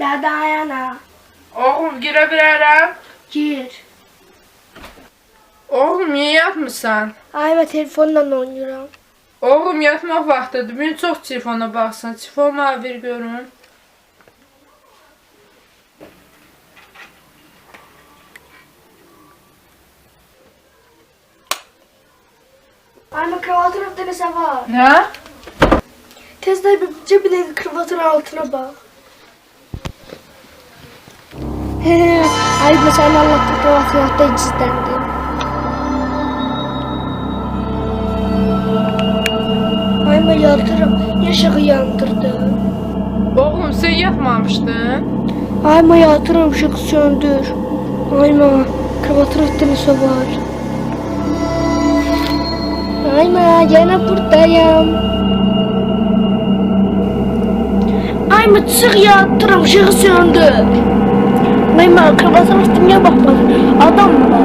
La Dayana. Oğlum girebilirim. Gir. Oğlum niye yatmırsan? Ay ben telefonla oynuyorum. Oğlum yatmaq vaxtıdır. Bugün çox telefona baxsan. Telefonuma ver görüm. Ay ben kravatın altında ne var? Nə? Tez de bir cebine kravatın altına bak. Ay ben sen Allah'ın kravatın altında gizlendim. Ay ben yatırım. Yaşığı yandırdı. Oğlum sən yatmamışdın? Ay ben yatırım ışık söndür. Ay ben kravatın ne var? Ay ben gene buradayım. Ay ben çık yatırım ışığı söndür. Ay ben kravatın altına bakmadım. Adam mı?